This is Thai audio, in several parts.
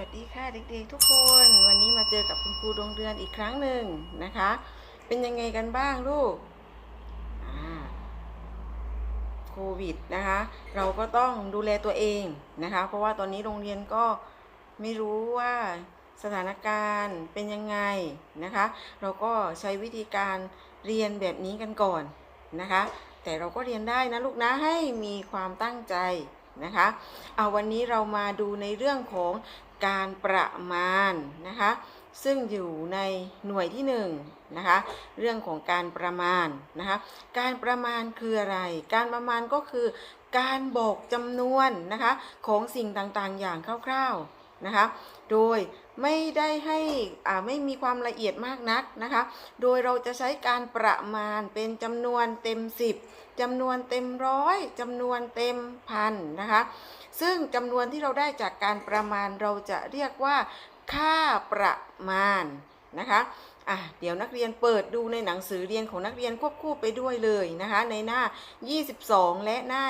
วัสดีค่ะเด็กๆทุกคน วันนี้มาเจอกับคุณครูดวงเดือนอีกครั้งหนึ่งนะคะ เป็นยังไงกันบ้างลูกโควิดนะคะ เราก็ต้องดูแลตัวเองนะคะ เพราะว่าตอนนี้โรงเรียนก็ไม่รู้ว่าสถานการณ์เป็นยังไงนะคะ เราก็ใช้วิธีการเรียนแบบนี้กันก่อนนะคะ แต่เราก็เรียนได้นะลูกนะให้มีความตั้งใจนะคะ เอาวันนี้เรามาดูในเรื่องของ การประมาณนะคะซึ่งอยู่ในหน่วยที่1นงนะคะเรื่องของการประมาณนะคะการประมาณคืออะไร การประมาณก็คือการบอกจำนวนนะคะของสิ่งต่างๆอย่างคร่าวๆนะคะโดยไม่ได้ให้อ่าไม่มีความละเอียดมากนักนะคะ โดยเราจะใช้การประมาณเป็นจำนวนเต็ม 10จำนวนเต็มร้อยจำนวนเต็มพันนะคะ ซึ่งจำนวนที่เราได้จากการประมาณเราจะเรียกว่า ค่าประมาณนะคะอะเดี๋ยวนักเรียนเปิดดูในหนังสือเรียนของนักเรียนควบคู่ไปด้วยเลยนะคะ ในหน้า 22 และหน้า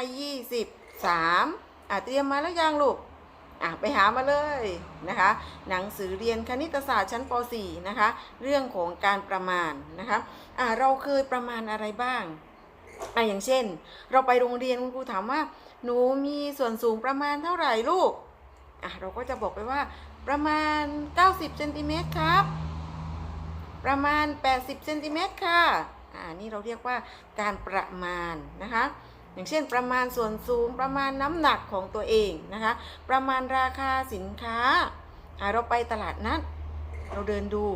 23อะเตรียมมาแล้วยังลูกอะไปหามาเลยนะคะ หนังสือเรียนคณิตศาสตร์ชั้นป .4 นะคะ เรื่องของการประมาณนะคะอะเราเคยประมาณอะไรบ้างอะอย่างเช่น เราไปโรงเรียนคุณครูถามว่า หนูมีส่วนสูงประมาณเท่าไหร่ลูก อะเราก็จะบอกไปว่า ประมาณ 90เซนติเมตรครับ ประมาณ 80เซนติเมตรค่ะ อ่า นี่เราเรียกว่าการประมาณนะคะ อย่างเช่น ประมาณส่วนสูง ประมาณน้ำหนักของตัวเองนะคะ ประมาณราคาสินค้า อ่าเราไปตลาดนัด เราเดินดู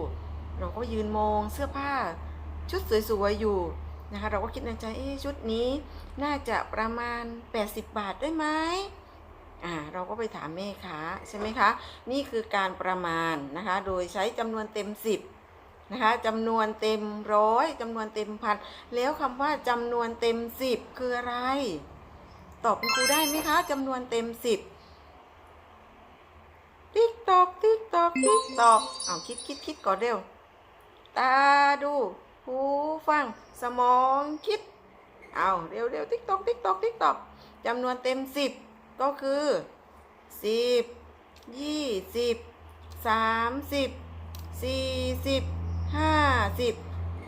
เราก็ยืนมองเสื้อผ้าชุดสวยๆอยู่นะคะเราก็คิดในใจเอ๊ชุดนี้ น่าจะประมาณ 80 บาทได้ไหมอ่าเราก็ไปถามแม่ค้าใช่ไหมคะ นี่คือการประมาณนะคะ โดยใช้จำนวนเต็ม 10นะคะจำนวนเต็มร้อยจำนวนเต็มพันแล้วคำว่าจำนวนเต็ม 10 คืออะไร ตอบคุณครูได้ไหมคะจำนวนเต็ม 10 ติ๊กตอกติ๊กตอกติ๊กตอกเอาคิดคิดคิดก่อนเร็ว ตาดู หูฟัง สมองคิด เอาเร็วเร็วติ๊กตอกติ๊กตอกติ๊กตอกจำนวนเต็มสิบก็คือสิบยี่สิบสามสิบสี่สิบห้าสิบ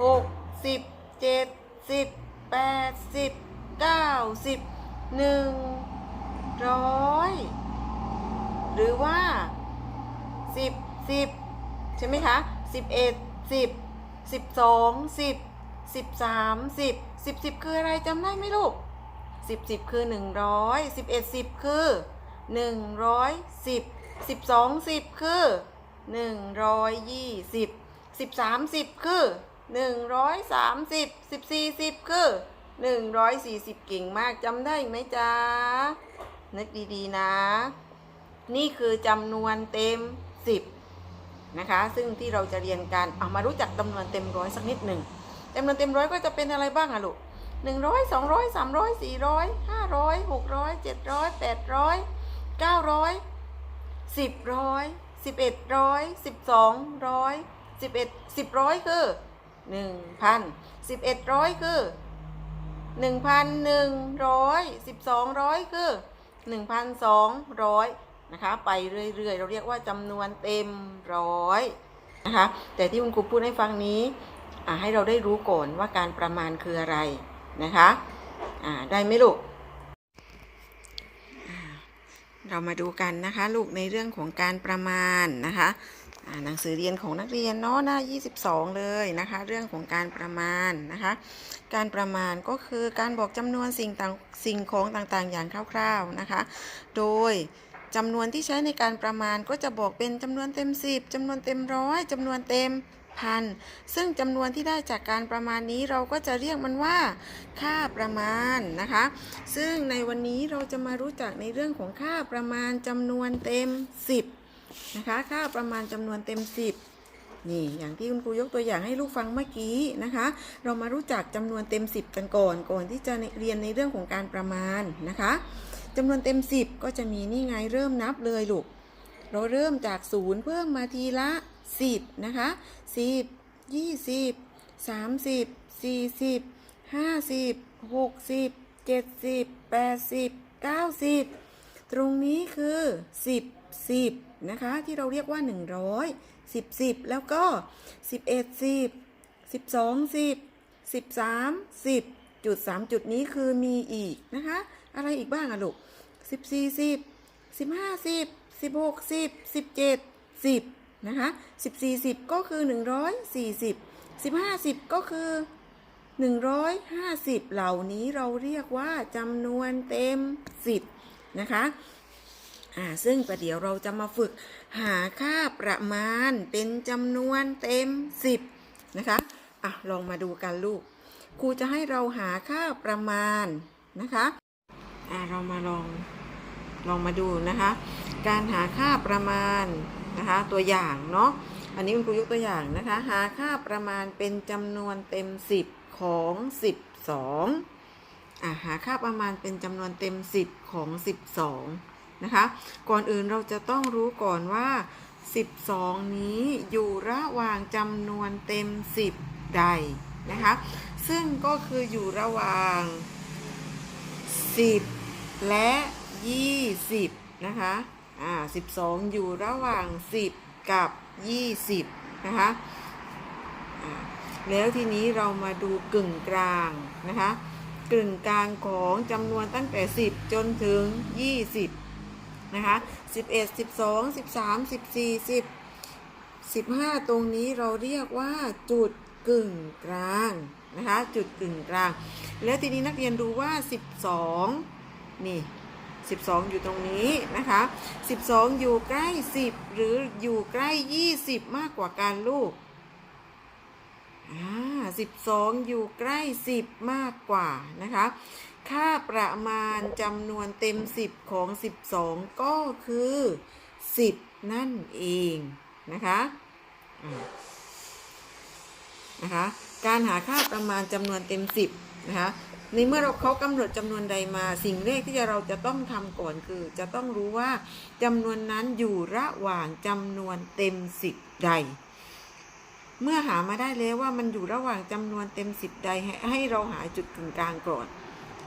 หกสิบเจ็ดสิบแปดสิบเก้าสิบหนึ่งร้อยหรือว่าสิบสิบใช่ไหมคะสิบเอ็ดสิบสิบสองสิบสิบสามสิบ สิบสิบคืออะไรจำได้ไหมลูกสิบสิบคือหนึ่งร้อยสิบเอ็ดสิบคือหนึ่งร้อยสิบสิบสองสิบคือหนึ่งร้อยยี่สิบสิบสามสิบคือหนึ่งร้อยสามสิบสิบสี่สิบคือหนึ่งร้อยสี่สิบเก่งมากจำได้ไหมจ๊ะนึกดีๆนะ นี่คือจำนวนเต็มสิบนะคะ ซึ่งที่เราจะเรียนกันเอามารู้จักจำนวนเต็มร้อยสักนิดหนึ่ง จำนวนเต็มร้อยก็จะเป็นอะไรบ้างอะลูกหนึ่งร้อยสองร้อยสามร้อยสี่ร้อยห้าร้อยหกร้อยเจ็ดร้อยแปดร้อยเก้าร้อยสิบร้อยสิบเอ็ดร้อยสิบสองร้อยสิบเอ็ดสิบร้อยคือหนึ่งพันสิบเอ็ดร้อยคือหนึ่งพันหนึ่งร้อยสิบสองร้อยคือหนึ่งพันสองร้อยนะคะไปเรื่อยๆ เราเรียกว่าจำนวนเต็มร้อยนะคะแต่ที่คุณครูพูดให้ฟังนี้ ให้เราได้รู้ก่อนว่าการประมาณคืออะไรนะคะได้ไหมลูก เรามาดูกันนะคะลูกในเรื่องของการประมาณนะคะหนังสือเรียนของนักเรียนเนาะหน้า 22 เลยนะคะ เรื่องของการประมาณนะคะ การประมาณก็คือการบอกจำนวนสิ่งต่างสิ่งของต่างๆ อย่างคร่าวๆนะคะ โดยจำนวนที่ใช้ในการประมาณก็จะบอกเป็นจำนวนเต็ม 10จำนวนเต็มร้อยจำนวนเต็ม พัน ซึ่งจำนวนที่ได้จากการประมาณนี้เราก็จะเรียกมันว่า ค่าประมาณนะคะ ซึ่งในวันนี้เราจะมารู้จักในเรื่องของค่าประมาณจำนวนเต็ม 10 นะคะ ค่าประมาณจำนวนเต็ม 10นี่อย่างที่คุณครูยกตัวอย่างให้ลูกฟังเมื่อกี้นะคะ เรามารู้จักจำนวนเต็ม 10 กันก่อนก่อนที่จะเรียนในเรื่องของการประมาณนะคะจำนวนเต็ม 10 ก็จะมีนี่ไงเริ่มนับเลยลูกเราเริ่มจากศูนย์เพิ่มมาทีละ 10นะคะ10 20 30 40 50 60 70 80 90 ตรงนี้คือ 10 10นะคะที่เราเรียกว่า 100 10 10 แล้วก็ 11 10 12 10 13 10จุด3จุดนี้คือมีอีกนะคะ อะไรอีกบ้างอะลูก14 10 15 10 16 10 17 10 นะคะ14 10ก็คือ140 15 10ก็คือ150เหล่านี้เราเรียกว่าจำนวนเต็ม10นะคะอ่าซึ่งประเดี๋ยวเราจะมาฝึกหาค่าประมาณเป็นจำนวนเต็ม10นะคะอะลองมาดูกันลูกครูจะให้เราหาค่าประมาณนะคะอ่าเรามาลองลองมาดูนะคะ การหาค่าประมาณ นะคะ ตัวอย่างเนาะอันนี้คุณครูยกตัวอย่างนะคะ หาค่าประมาณเป็นจำนวนเต็ม 10 ของ 12อะหาค่าประมาณเป็นจำนวนเต็ม 10 ของ 12 นะคะ ก่อนอื่นเราจะต้องรู้ก่อนว่า 12 นี้อยู่ระหว่างจำนวนเต็ม 10 ใดนะคะ ซึ่งก็คืออยู่ระหว่าง 10 และ 20 นะคะ อ่า12อยู่ระหว่าง10กับ20นะคะแล้วทีนี้เรามาดูกึ่งกลางนะคะกึ่งกลางของจำนวนตั้งแต่ 10 จนถึง 20 นะคะ 11 12 13 14 10 15 ตรงนี้เราเรียกว่าจุดกึ่งกลางนะคะจุดกึ่งกลาง แล้วทีนี้นักเรียนดูว่า 12 นี่ 12 อยู่ตรงนี้นะคะ 12 อยู่ใกล้ 10 หรืออยู่ใกล้ 20 มากกว่ากันลูกอ่า12 อยู่ใกล้ 10 มากกว่านะคะ ค่าประมาณจำนวนเต็ม 10 ของ 12 ก็คือ 10 นั่นเองนะคะนะคะ การหาค่าประมาณจำนวนเต็ม 10 นะคะ ในเมื่อเราเขากำหนดจำนวนใดมา สิ่งแรกที่เราจะต้องทำก่อนคือ จะต้องรู้ว่าจำนวนนั้นอยู่ระหว่างจำนวนเต็ม10ใด เมื่อหามาได้แล้วว่ามันอยู่ระหว่างจำนวนเต็ม10ใดให้ให้เราหาจุดกึ่งกลางก่อน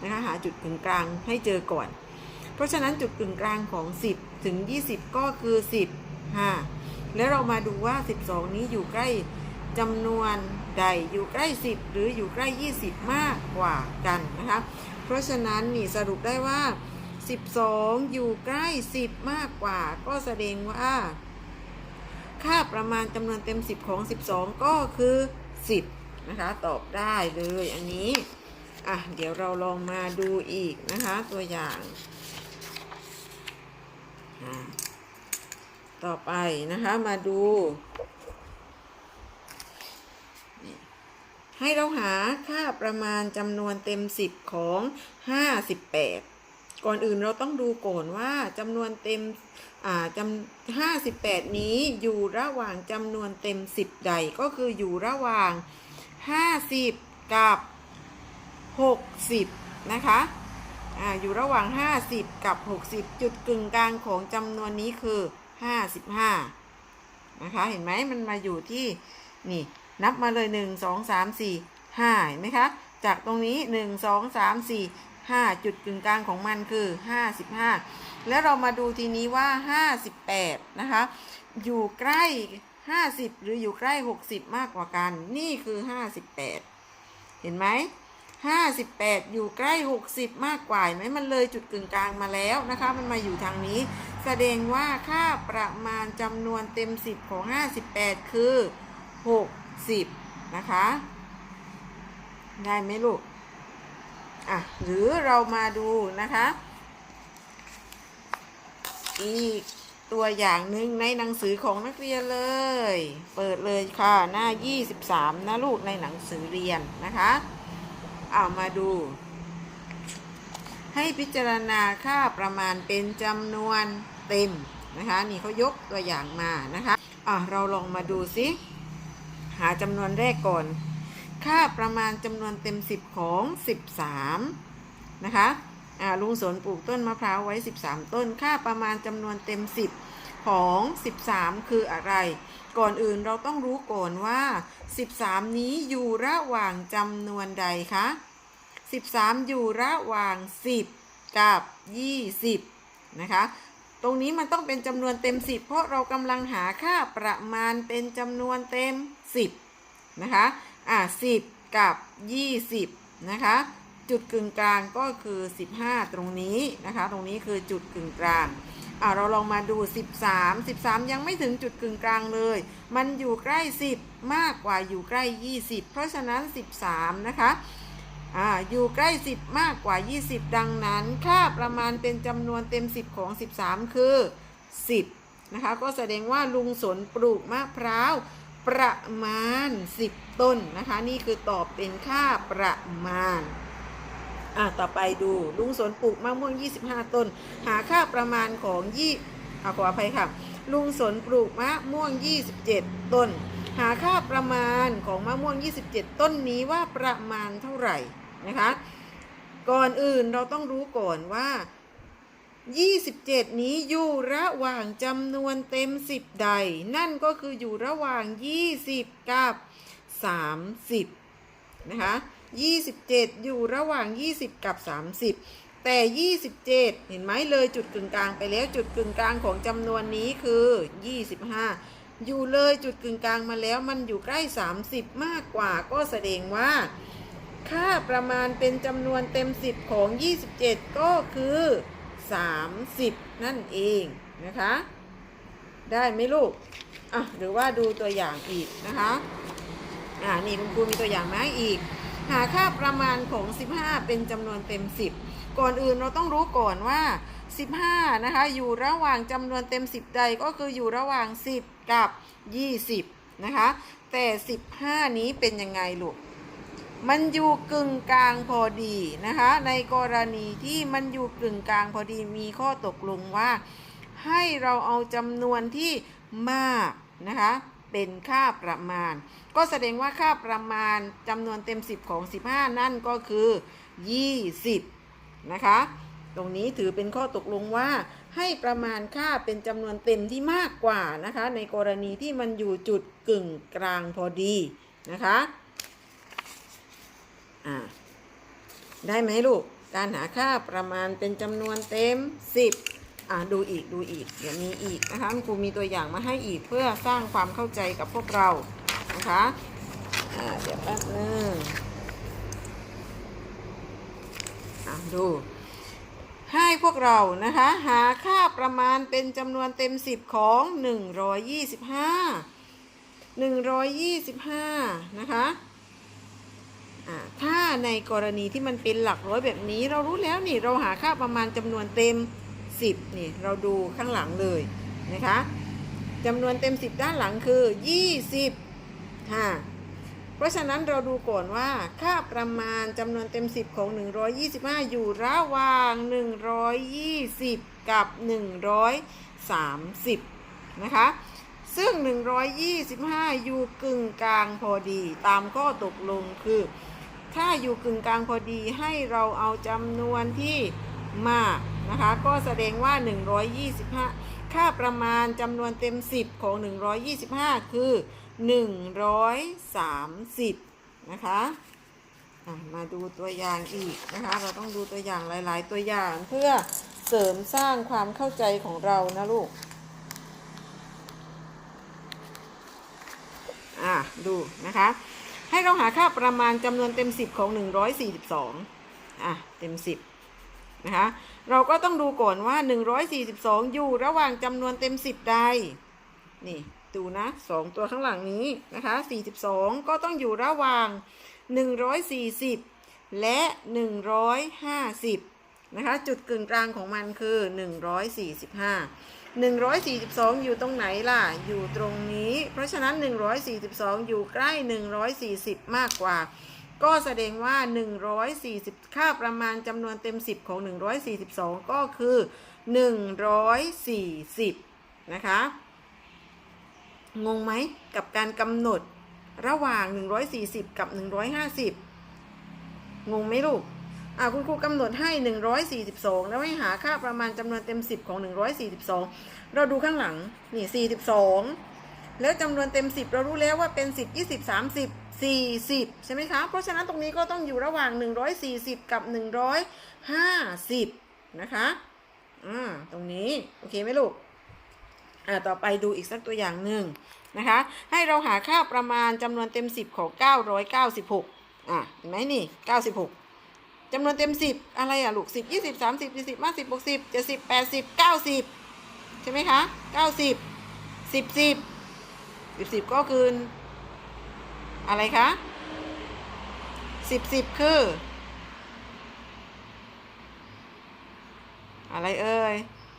นะคะหาจุดกึ่งกลางให้เจอก่อน เพราะฉะนั้นจุดกึ่งกลางของ 10 ถึง 20 ก็คือ 10 5 แล้วเรามาดูว่า 12 นี้อยู่ใกล้จำนวน ใดอยู่ใกล้ 10 หรืออยู่ใกล้ 20 มากกว่ากันนะคะเพราะฉะนั้นนี่สรุปได้ว่า 12 อยู่ใกล้ 10 มากกว่า ก็แสดงว่าค่าประมาณจำนวนเต็ม 10 ของ 12 ก็คือ 10 นะคะ ตอบได้เลยอันนี้ อะ เดี๋ยวเราลองมาดูอีกนะคะ ตัวอย่างต่อไปนะคะมาดูนี่ ให้เราหาค่าประมาณจำนวนเต็ม 10 ของ 58 ก่อนอื่นเราต้องดูก่อนว่าจำนวนเต็มอ่าจำห้าสิบแปดนี้อยู่ระหว่างจำนวนเต็มสิบใดก็คืออยู่ระหว่างห้าสิบกับหกสิบนะคะอ่าอยู่ระหว่างห้าสิบกับหกสิบจุดกึ่งกลางของจำนวนนี้คือห้าสิบห้านะคะ เห็นไหมมันมาอยู่ที่นี่ นับมาเลยหนึ่งสองสามสี่ห้าเห็นไหมคะ จากตรงนี้หนึ่งสองสามสี่ห้าจุดกึ่งกลางของมันคือห้าสิบห้าแล้วเรามาดูทีนี้ว่า 58 นะคะ อยู่ใกล้ 50 หรืออยู่ใกล้ 60 มากกว่ากัน นี่คือ 58 เห็นไหม58 อยู่ใกล้ 60 มากกว่าไหมมันเลยจุดกึ่งกลางมาแล้วนะคะ มันมาอยู่ทางนี้ แสดงว่าค่าประมาณจำนวนเต็ม 10 ของ 58 คือ 60นะคะ ได้ไหมลูก อะ หรือเรามาดูนะคะ อีกตัวอย่างหนึ่งในหนังสือของนักเรียนเลย เปิดเลยค่ะหน้า 23 นะลูกในหนังสือเรียนนะคะเอามาดู ให้พิจารณาค่าประมาณเป็นจำนวนเต็มนะคะ นี่เขายกตัวอย่างมานะคะอะเราลองมาดูซิ หาจำนวนแรกก่อน ค่าประมาณจำนวนเต็ม 10 ของ 13 นะคะลุงสนปลูกต้นมะพร้าวไว้ 13 ต้น ค่าประมาณจำนวนเต็ม 10 ของ 13 คืออะไร ก่อนอื่นเราต้องรู้ก่อนว่า 13 นี้อยู่ระหว่างจำนวนใดคะ 13 อยู่ระหว่าง 10 กับ 20 นะคะ ตรงนี้มันต้องเป็นจำนวนเต็ม 10 เพราะเรากำลังหาค่าประมาณเป็นจำนวนเต็ม 10 นะคะ อะ10 กับ 20 นะคะ จุดกึ่งกลางก็คือ 15 ตรงนี้นะคะ ตรงนี้คือจุดกึ่งกลางอะเราลองมาดู 13 13 ยังไม่ถึงจุดกึ่งกลางเลย มันอยู่ใกล้ 10 มากกว่าอยู่ใกล้ 20 เพราะฉะนั้น 13 นะคะ อยู่ใกล้ 10 มากกว่า 20 ดังนั้น ค่าประมาณเป็นจำนวนเต็ม 10 ของ 13 คือ 10 นะคะ ก็แสดงว่าลุงสนปลูกมะพร้าวประมาณ 10 ต้นนะคะ นี่คือตอบเป็นค่าประมาณอะต่อไปดูลุงสนปลูกมะม่วง 25 ต้น หาค่าประมาณของยี่อะขออภัยค่ะ ลุงสนปลูกมะม่วง 27 ต้น หาค่าประมาณของมะม่วง 27 ต้นนี้ว่าประมาณเท่าไหร่ นะคะ ก่อนอื่นเราต้องรู้ก่อนว่า 27 นี้อยู่ระหว่างจำนวนเต็ม 10 ใด นั่นก็คืออยู่ระหว่าง 20 กับ 30 นะคะ27 อยู่ระหว่าง 20 กับ 30 แต่ 27 เห็นไหมเลยจุดกึ่งกลางไปแล้วจุดกึ่งกลางของจำนวนนี้คือ 25 อยู่เลยจุดกึ่งกลางมาแล้วมันอยู่ใกล้ 30 มากกว่าก็แสดงว่า ค่าประมาณเป็นจำนวนเต็ม 10 ของ 27 ก็คือ 30 นั่นเองนะคะ ได้ไหมลูก อะ หรือว่าดูตัวอย่างอีกนะคะ อ่า นี่คุณครูมีตัวอย่างมาให้อีก หาค่าประมาณของ 15 เป็นจำนวนเต็ม 10 ก่อนอื่นเราต้องรู้ก่อนว่า 15 นะคะ อยู่ระหว่างจำนวนเต็ม 10 ใดก็คืออยู่ระหว่าง 10 กับ 20 นะคะ แต่ 15 นี้เป็นยังไงลูก มันอยู่กึ่งกลางพอดีนะคะ ในกรณีที่มันอยู่กึ่งกลางพอดีมีข้อตกลงว่า ให้เราเอาจำนวนที่มากนะคะ เป็นค่าประมาณ ก็แสดงว่าค่าประมาณจำนวนเต็ม 10 ของ 15 นั่นก็คือ 20 นะคะ ตรงนี้ถือเป็นข้อตกลงว่า ให้ประมาณค่าเป็นจำนวนเต็มที่มากกว่านะคะ ในกรณีที่มันอยู่จุดกึ่งกลางพอดีนะคะ อ่าได้ไหมลูก การหาค่าประมาณเป็นจำนวนเต็ม 10อ่าดูอีกดูอีกเดี๋ยวมีอีกนะคะคุณครูมีตัวอย่างมาให้อีกเพื่อสร้างความเข้าใจกับพวกเรานะคะอ่าเดี๋ยวแป๊บนึงอ่าดูให้พวกเรานะคะหาค่าประมาณเป็นจำนวนเต็ม 10 ของ 125 125 นะคะอ่า ถ้าในกรณีที่มันเป็นหลักร้อยแบบนี้ เรารู้แล้วนี่เราหาค่าประมาณจำนวนเต็ม 10นี่เราดูข้างหลังเลยนะคะจำนวนเต็ม 10 ด้านหลังคือ 20ค่ะเพราะฉะนั้นเราดูก่อนว่าค่าประมาณจำนวนเต็ม 10 ของ 125 อยู่ระหว่าง 120 กับ 130 นะคะ ซึ่ง 125 อยู่กึ่งกลางพอดีตามข้อตกลงคือ ถ้าอยู่กึ่งกลางพอดีให้เราเอาจำนวนที่มากนะคะ ก็แสดงว่า 125 ค่าประมาณจำนวนเต็ม 10 ของ 125 คือ 130 นะคะมาดูตัวอย่างอีกนะคะ เราต้องดูตัวอย่างหลาย ๆ ตัวอย่างเพื่อเสริมสร้างความเข้าใจของเรานะลูก อะ ดูนะคะ ให้เราหาค่าประมาณจำนวนเต็ม 10 ของ 142 อะ เต็ม 10 นะคะ เราก็ต้องดูก่อนว่า 142 อยู่ระหว่างจำนวนเต็ม 10 ใด นี่ ดูนะ 2 ตัวข้างหลังนี้นะคะ 42 ก็ต้องอยู่ระหว่าง 140 และ 150 นะคะ จุดกึ่งกลางของมันคือ 145 142 อยู่ตรงไหนล่ะ อยู่ตรงนี้ เพราะฉะนั้น 142 อยู่ใกล้ 140 มากกว่า ก็แสดงว่า 140 ค่าประมาณจำนวนเต็ม 10 ของ 142 ก็คือ 140 นะคะ งงไหมกับการกำหนดระหว่าง 140 กับ 150 งงไหมลูก คุณครูกำหนดให้ 142 แล้วให้หาค่าประมาณจำนวนเต็ม 10 ของ 142 เราดูข้างหลัง นี่ 42 แล้วจำนวนเต็ม 10 เรารู้แล้วว่าเป็น 10 20 30 40 ใช่ไหมคะ เพราะฉะนั้นตรงนี้ก็ต้องอยู่ระหว่าง 140 กับ 150 นะคะอ่าตรงนี้ โอเคไหมลูกอ่าต่อไปดูอีกสักตัวอย่างหนึ่งนะคะ ให้เราหาค่าประมาณจำนวนเต็ม 10 ของ 996 อะเห็นไหมนี่ 96 จำนวนเต็ม10อะไรอะลูก10 20 30 40 50 60 70 80 90ใช่ไหมคะ90 10 10 10 10ก็คือ อะไรคะ10 10คือ อะไรเอ่ย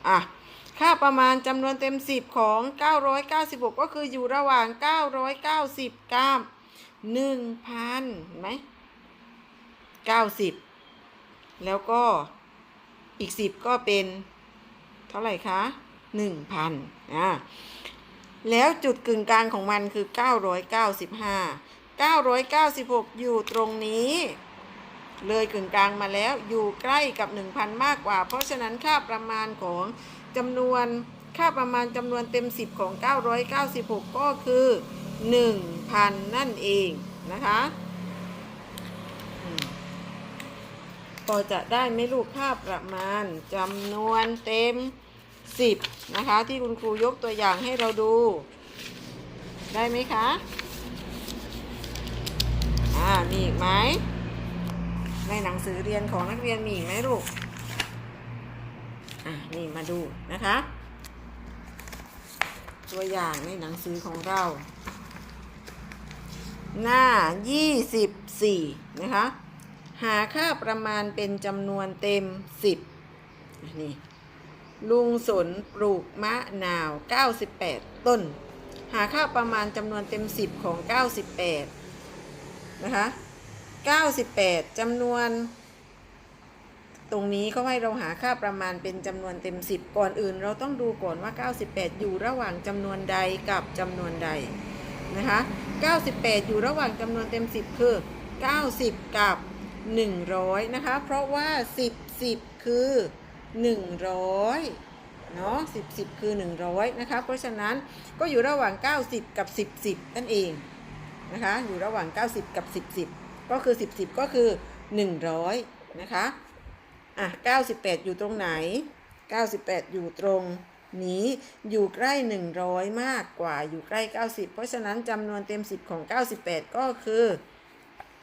อะค่าประมาณจำนวนเต็ม 10 ของ 996 ก็คืออยู่ระหว่าง 990กับ1,000เห็นไหม90 แล้วก็อีก10ก็เป็นเท่าไหร่คะ1,000อะแล้วจุดกึ่งกลางของมันคือ 995 996 อยู่ตรงนี้ เลยกึ่งกลางมาแล้วอยู่ใกล้กับ 1,000 มากกว่า เพราะฉะนั้นค่าประมาณของจำนวนค่าประมาณจำนวนเต็ม 10 ของ 996 ก็คือ 1,000 นั่นเองนะคะอืม พอจะได้ไม่ลูกค่าประมาณจำนวนเต็ม 10 นะคะ ที่คุณครูยกตัวอย่างให้เราดู ได้ไหมคะ อ่า มีอีกไหม ในหนังสือเรียนของนักเรียนมีอีกไหมลูก อะนี่มาดูนะคะ ตัวอย่างในหนังสือของเรา หน้า 24 นะคะ หาค่าประมาณเป็นจำนวนเต็ม 10 นี่ ลุงสนปลูกมะนาว 98 ต้น หาค่าประมาณจำนวนเต็ม 10 ของ 98 นะคะ 98จำนวน ตรงนี้เขาให้เราหาค่าประมาณเป็นจำนวนเต็ม 10 ก่อนอื่น เราต้องดูก่อนว่า 98 อยู่ระหว่างจำนวนใดกับจำนวนใด นะคะ 98 อยู่ระหว่างจำนวนเต็ม 10 คือ 90 กับ 100 นะคะ เพราะว่า 10 10 คือ 100 เนาะ10 10 คือ 100 นะคะ เพราะฉะนั้นก็อยู่ระหว่าง 90 กับ 10 10 นั่นเองนะคะ อยู่ระหว่าง 90 กับ 10 10 ก็คือ 10 10 ก็คือ 100 นะคะ อะ 98 อยู่ตรงไหน 98 อยู่ตรงนี้อยู่ใกล้ 100 มากกว่าอยู่ใกล้ 90 เพราะฉะนั้นจำนวนเต็ม 10 ของ 98 ก็คือ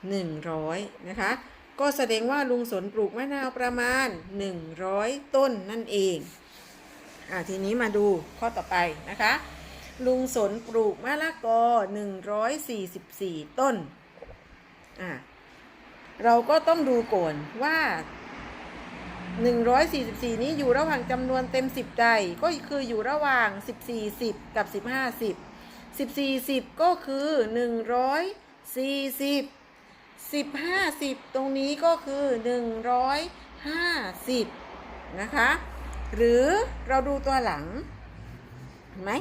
100 นะคะ ก็แสดงว่าลุงสนปลูกมะนาวประมาณ 100 ต้นนั่นเองอะทีนี้มาดูข้อต่อไปนะคะ ลุงสนปลูกมะละกอ 144 ต้นอะเราก็ต้องดูก่อนว่า 144 นี้อยู่ระหว่างจำนวนเต็ม 10ใดก็คืออยู่ระหว่าง 14 10 กับ 15 10 14 10 ก็คือ 140 15 10ตรงนี้ก็คือ150นะคะ หรือเราดูตัวหลังเห็นไหม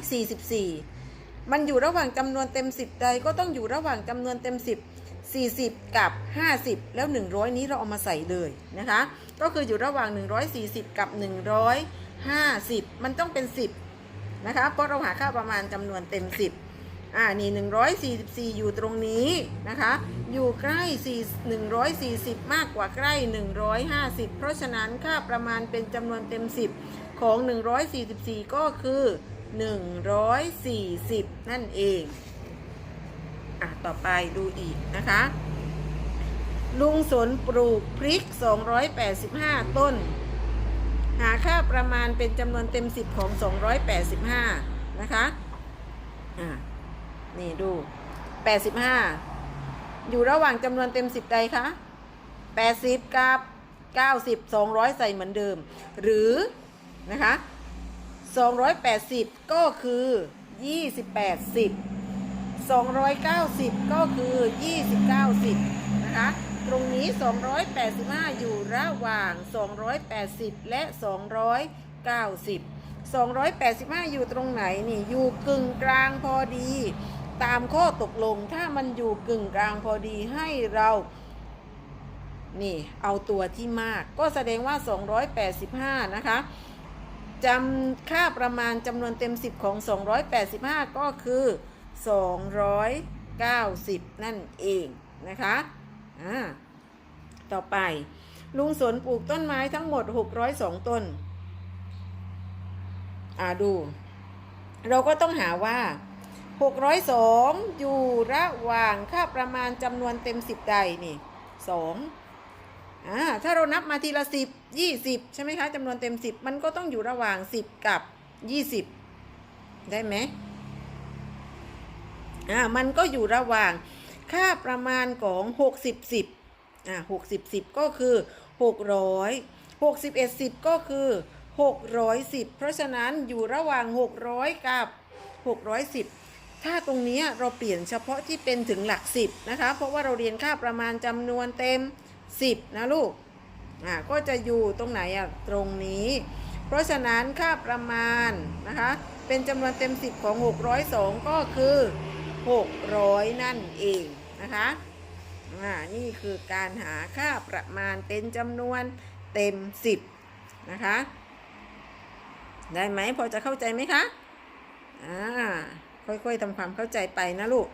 44มันอยู่ระหว่างจำนวนเต็ม10ใดก็ต้องอยู่ระหว่างจำนวนเต็ม10 40กับ50แล้ว100นี้เราเอามาใส่เลยนะคะ ก็คืออยู่ระหว่าง140กับ150มันต้องเป็น10นะคะเพราะเราหาค่าประมาณจำนวนเต็ม10 อ่านี่144 อยู่ตรงนี้นะคะ อยู่ใกล้4 140 มากกว่าใกล้ 150 เพราะฉะนั้นค่าประมาณเป็นจำนวนเต็ม 10 ของ 144 ก็คือ 140 นั่นเองอะต่อไปดูอีกนะคะ ลุงสนปลูกพริก 285 ต้น หาค่าประมาณเป็นจำนวนเต็ม 10 ของ 285 นะคะอะ นี่ดู 85 อยู่ระหว่างจำนวนเต็ม 10 ใดคะ 80 กับ 90 200 ใส่เหมือนเดิม หรือนะคะ 280 ก็คือ 28 10 290 ก็คือ 29 10 นะคะ ตรงนี้ 285 อยู่ระหว่าง 280 และ 290 285 อยู่ตรงไหนนี่ อยู่กึ่งกลางพอดี ตามข้อตกลง ถ้ามันอยู่กึ่งกลางพอดีให้เรานี่เอาตัวที่มาก ก็แสดงว่า 285 นะคะจำค่าประมาณจำนวนเต็ม 10 ของ 285 ก็คือ 290 นั่นเองนะคะอ่าต่อไป ลุงสนปลูกต้นไม้ทั้งหมด 602 ต้น อ่าดู เราก็ต้องหาว่า 602 อยู่ระหว่างค่าประมาณจำนวนเต็ม 10 ใดนี่2อ่าถ้าเรานับมาทีละ 10 20 ใช่ไหมคะจำนวนเต็ม 10 มันก็ต้องอยู่ระหว่าง 10 กับ 20 ได้ไหมอ่ามันก็อยู่ระหว่างค่าประมาณของ 60 10อ่า60 10 ก็คือ 600 61 10 ก็คือ 610 เพราะฉะนั้นอยู่ระหว่าง 600 กับ 610 ถ้าตรงนี้เราเปลี่ยนเฉพาะที่เป็นถึงหลัก10นะคะ เพราะว่าเราเรียนค่าประมาณจำนวนเต็ม 10 นะลูก อ่า ก็จะอยู่ตรงไหนอะ ตรงนี้ เพราะฉะนั้นค่าประมาณนะคะ เป็นจำนวนเต็ม 10 ของ 602 ก็คือ 600 นั่นเองนะคะ อ่า นี่คือการหาค่าประมาณเป็นจำนวนเต็ม 10 นะคะ ได้ไหมพอจะเข้าใจไหมคะ อ่า ค่อย ๆทำความเข้าใจไปนะลูก